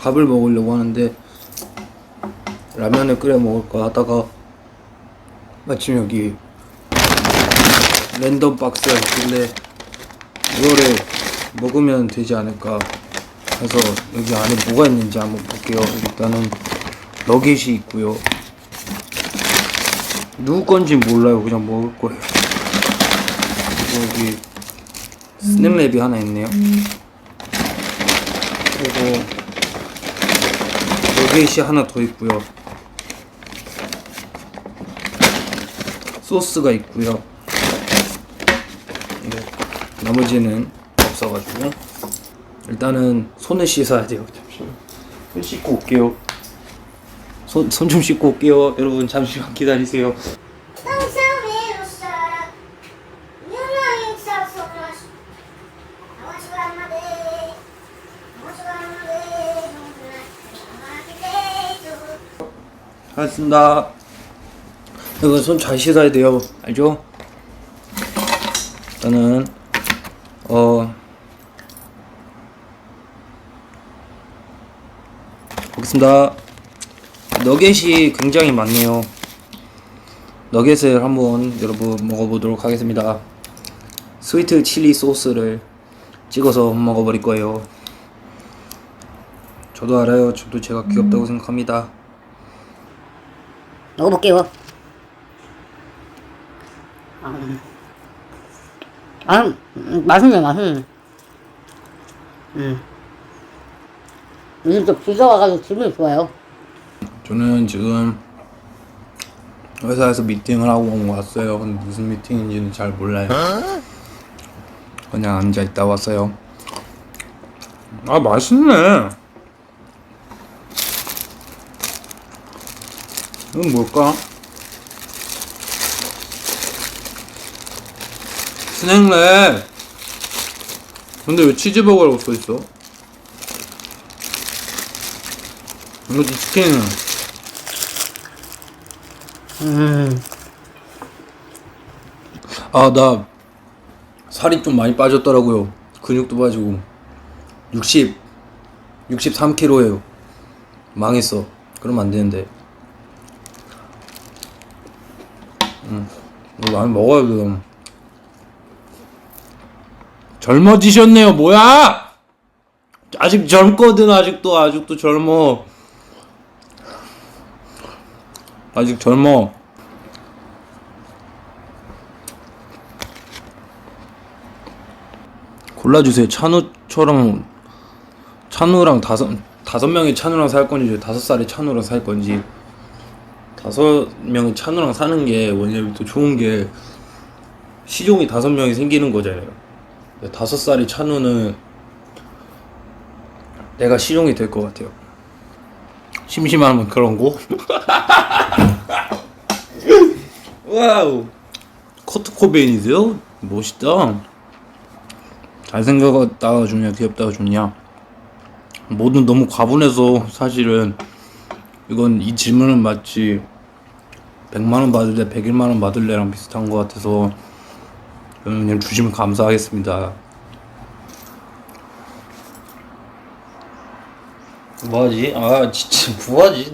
밥을 먹으려고 하는데 라면을 끓여 먹을까 하다가 마침 여기 랜덤 박스가 있길래 이거를 먹으면 되지 않을까 해서 여기 안에 뭐가 있는지 한번 볼게요. 일단은 너겟이 있고요. 누구 건지 몰라요. 그냥 먹을 거예요. 그리고 여기 스낵랩이 하나 있네요. 그리고 너겟이 하나 더 있고요. 소스가 있고요. 네, 나머지는 없어가지고 일단은 손을 씻어야 돼요. 손 씻고 올게요. 손 손 좀 씻고 올게요. 여러분 잠시만 기다리세요. 알겠습니다. 이거 손잘 씻어야 돼요. 알죠? 일단은 어 보겠습니다. 너겟이 굉장히 많네요. 너겟을 한번 여러분 먹어보도록 하겠습니다. 스위트 칠리 소스를 찍어서 먹어버릴 거예요. 저도 알아요. 저도 제가 귀엽다고 생각합니다. 먹어볼게요. 아, 아 음, 맛있네, 맛있네. 음. 요즘 또 비가 와가지고 기분이 좋아요. 저는 지금 회사에서 미팅을 하고 왔어요. 근데 무슨 미팅인지는 잘 몰라요. 그냥 앉아 있다 왔어요. 아 맛있네. 이건 뭘까? 스낵랩. 근데 왜 치즈버거라고 써 있어? 이것도 치킨. 음, 아, 나 살이 좀 많이 빠졌더라고요. 근육도 빠지고. 60, 63kg예요. 망했어. 그러면 안 되는데. 음, 이거 많이 먹어야 돼. 젊어지셨네요, 뭐야! 아직 젊거든, 아직도, 아직도 젊어. 아직 젊어. 골라주세요. 찬우처럼 찬우랑 다섯 다섯 명이 찬우랑 살 건지 다섯 살의 찬우랑 살 건지 다섯 명이 찬우랑 사는 게 왜냐면 또 좋은 게 시종이 다섯 명이 생기는 거잖아요. 다섯 살의 찬우는 내가 시종이 될 것 같아요. 심심하면 그런 거. 와우. 커트 코베인이세요? 멋있다. 잘생겼다가 좋냐 귀엽다가 좋냐 뭐든 너무 과분해서 사실은 이건 이 질문은 마치 100만원 받을래 101만원 받을래랑 비슷한 것 같아서 그냥 주시면 감사하겠습니다 뭐하지? 아 진짜 뭐하지?